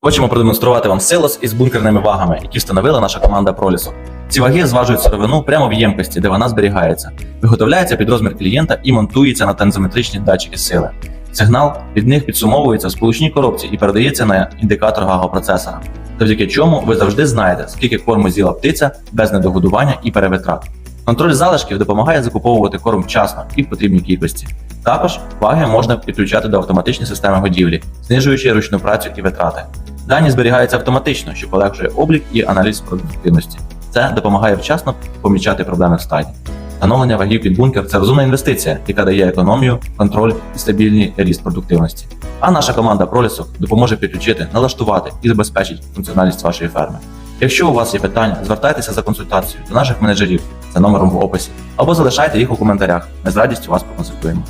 Хочемо продемонструвати вам силос із бункерними вагами, які встановила наша команда Пролісу. Ці ваги зважують сировину прямо в ємкості, де вона зберігається, виготовляється під розмір клієнта і монтується на тензометричні датчики сили. Сигнал від них підсумовується в сполучній коробці і передається на індикатор гагопроцесора, завдяки чому ви завжди знаєте, скільки корму з'їла птиця без недогодування і перевитрат. Контроль залишків допомагає закуповувати корм вчасно і в потрібній кількості. Також ваги можна підключати до автоматичної системи годівлі, знижуючи ручну працю і витрати. Дані зберігаються автоматично, що полегшує облік і аналіз продуктивності. Це допомагає вчасно помічати проблеми в стаді. Встановлення вагів під бункер це розумна інвестиція, яка дає економію, контроль і стабільний ріст продуктивності. А наша команда пролісок допоможе підключити, налаштувати і забезпечить функціональність вашої ферми. Якщо у вас є питання, звертайтеся за консультацією до наших менеджерів за номером в описі або залишайте їх у коментарях. Ми з радістю вас проконсультуємо.